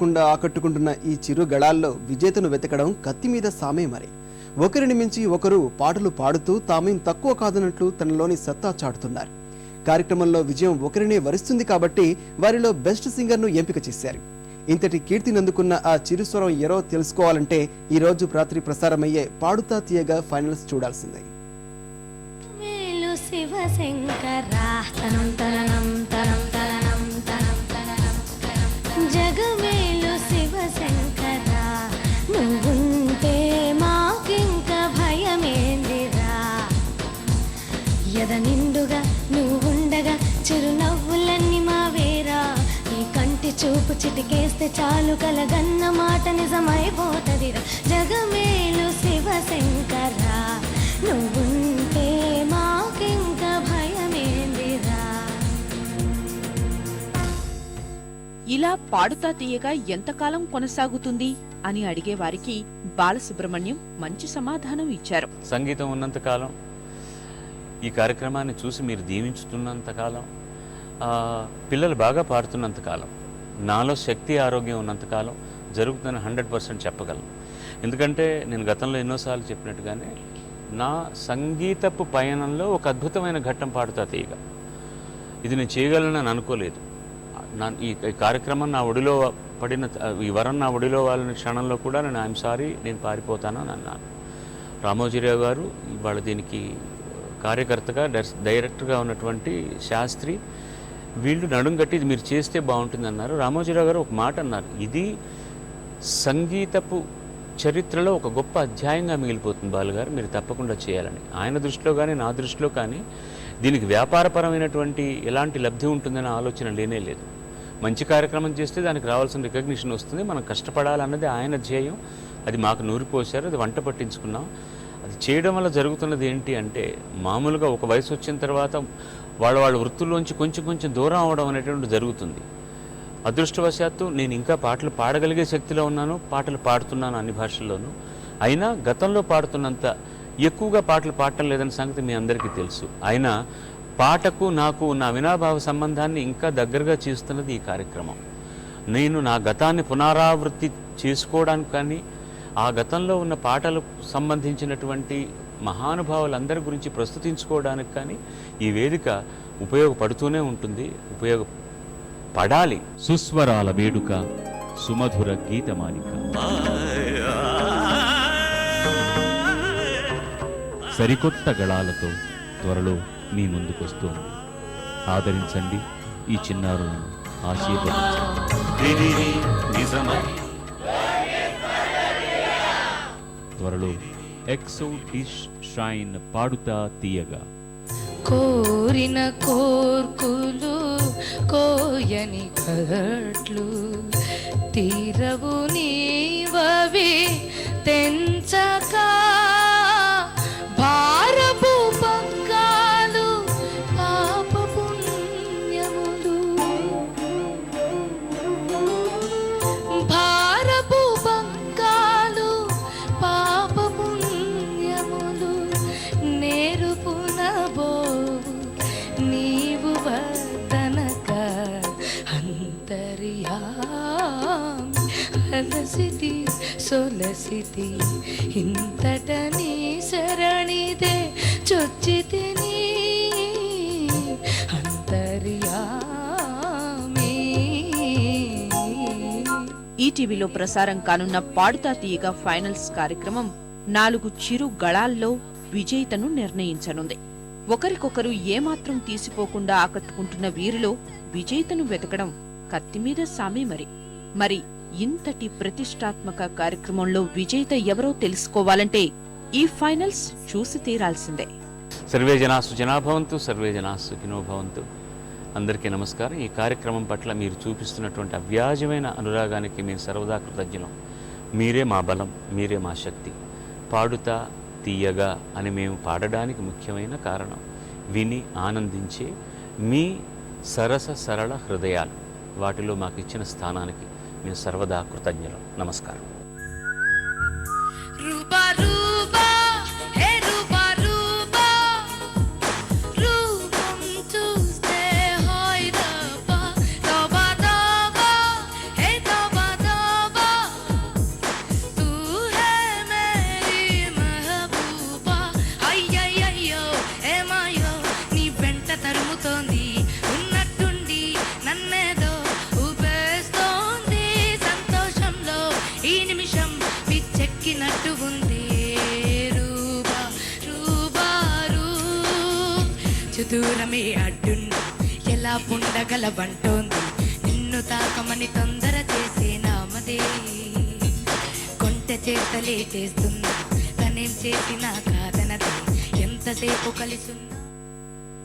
కుండా ఆకట్టుకుంటున్న ఈ చిరు గళాల్లో విజేతను వెతకడం కత్తి మీద సామే మరి. ఒకరిని మించి ఒకరు పాటలు పాడుతూ తామేం తక్కువ కాదన్నట్లు తనలోని సత్తా చాటుతున్నారు. కార్యక్రమంలో విజయం ఒకరినే వరిస్తుంది కాబట్టి వారిలో బెస్ట్ సింగర్ను ఎంపిక చేశారు. ఇంతటి కీర్తినందుకున్న ఆ చిరుస్వరం ఎరో తెలుసుకోవాలంటే ఈ రోజు రాత్రి ప్రసారమయ్యే పాడుతా తీయగా ఫైనల్స్ చూడాల్సిందే. మేలు శివశంకరా తనం తనం జగమేలు శివశంకరా. నువ్వుంటే మాకింక భయమేందిరా. ఎద నిండుగా నువ్వుండగా చిరునవ్వులన్నీ మావేరా. నీ కంటి చూపు చిటికేస్తే చాలు కలగన్న మాట నిజమైపోతదిరా. జగమేలు శివశంకరా. నువ్వుంటే మాకింక పాడుతా తీయగా ఎంతకాలం కొనసాగుతుంది అని అడిగే వారికి బాలసుబ్రహ్మణ్యం మంచి సమాధానం ఇచ్చారు. సంగీతం ఉన్నంతకాలం ఈ కార్యక్రమాన్ని చూసి మీరు దీవించుతున్నంతకాలం కాలం పిల్లలు బాగా పాడుతున్నంతకాలం నాలో శక్తి ఆరోగ్యం ఉన్నంతకాలం జరుగుతుందని హండ్రెడ్ పర్సెంట్ చెప్పగలను. ఎందుకంటే నేను గతంలో ఎన్నోసార్లు చెప్పినట్టుగానే నా సంగీతపు పయనంలో ఒక అద్భుతమైన ఘట్టం పాడుతా తీయగా. ఇది నేను చేయగలనని అనుకోలేదు. నా ఈ కార్యక్రమం నా ఒడిలో పడిన ఈ వరం నా ఒడిలో వాళ్ళని క్షణంలో కూడా నేను ఐఎమ్ సారీ నేను పారిపోతాను అని అన్నాను. రామోజీరావు గారు ఇవాళ దీనికి కార్యకర్తగా డైరెక్టర్గా ఉన్నటువంటి శాస్త్రి వీళ్ళు నడుం కట్టి ఇది మీరు చేస్తే బాగుంటుంది అన్నారు. రామోజీరావు గారు ఒక మాట అన్నారు. ఇది సంగీతపు చరిత్రలో ఒక గొప్ప అధ్యాయంగా మిగిలిపోతుంది బాలుగారు మీరు తప్పకుండా చేయాలని. ఆయన దృష్టిలో కానీ నా దృష్టిలో కానీ దీనికి వ్యాపారపరమైనటువంటి ఎలాంటి లబ్ధి ఉంటుందనే ఆలోచన లేనే లేదు. మంచి కార్యక్రమం చేస్తే దానికి రావాల్సిన రికగ్నిషన్ వస్తుంది. మనం కష్టపడాలన్నది ఆయన ధ్యేయం. అది మాకు నూరిపోశారు అది వంట పట్టించుకున్నాం. అది చేయడం వల్ల జరుగుతున్నది ఏంటి అంటే మామూలుగా ఒక వయసు వచ్చిన తర్వాత వాళ్ళ వాళ్ళ వృత్తుల్లోంచి కొంచెం కొంచెం దూరం అవడం అనేటువంటి జరుగుతుంది. అదృష్టవశాత్తు నేను ఇంకా పాటలు పాడగలిగే శక్తిలో ఉన్నాను. పాటలు పాడుతున్నాను అన్ని భాషల్లోనూ. అయినా గతంలో పాడుతున్నంత ఎక్కువగా పాటలు పాడటం లేదన్న సంగతి మీ అందరికీ తెలుసు. అయినా పాటకు నాకు ఉన్న అవినాభావ సంబంధాన్ని ఇంకా దగ్గరగా చేస్తున్నది ఈ కార్యక్రమం. నేను నా గతాన్ని పునరావృత్తి చేసుకోవడానికి కానీ ఆ గతంలో ఉన్న పాటలకు సంబంధించినటువంటి మహానుభావులందరి గురించి ప్రస్తుతించుకోవడానికి కానీ ఈ వేదిక ఉపయోగపడుతూనే ఉంటుంది ఉపయోగపడాలి. సుస్వరాల వేడుక సుమధుర గీతమాలిక. సరికొత్త గళాలతో త్వరలో మీ ముందుకొస్తోంది. ఆదరించండి ఈ చిన్నారులను ఆశీర్వదించండి. త్వరలో ఎక్సో డిష్ షైన్ పాడుతా తీయగా. కోరిన కోర్కులు అలసితి సొలసితి ఇంతట నీ శరణిదే చొచ్చితిని ఈటీవీలో ప్రసారం కానున్న పాడుతా తీయగా ఫైనల్స్ కార్యక్రమం నాలుగు చిరు గళాల్లో విజేతను నిర్ణయించనుంది. ఒకరికొకరు ఏమాత్రం తీసిపోకుండా ఆకట్టుకుంటున్న వీరిలో విజేతను వెతకడం కత్తిమీద సామే మరి. మరి ఇంతటి ప్రతిష్టాత్మక కార్యక్రమంలో విజేత ఎవరో తెలుసుకోవాలంటే ఈ ఫైనల్స్ చూసి తీరాల్సిందే. సర్వే జనా సుజనా భవంతు సర్వే జనా సుఖినో భవంతు. అందరికీ నమస్కారం. ఈ కార్యక్రమం పట్ల మీరు చూపిస్తున్నటువంటి అవ్యాజమైన అనురాగానికి మేము సర్వదా కృతజ్ఞులం. మీరే మా బలం మీరే మా శక్తి. పాడుతా తీయగా అని మేము పాడడానికి ముఖ్యమైన కారణం. విని ఆనందించే మీ సరస సరళ హృదయాలు వాటిలో మాకు ఇచ్చిన స్థానానికి. మేము సర్వదా కృతజ్ఞులం. నమస్కారం. దూరమే అడ్డున్నా ఎలా ఉండగలవంటోంది నిన్ను తాకమని తొందర చేసే నామదే. కొంట చేతలే చేస్తున్నా. తనేం చేసినా కాదనది. ఎంతసేపు కలిసున్నా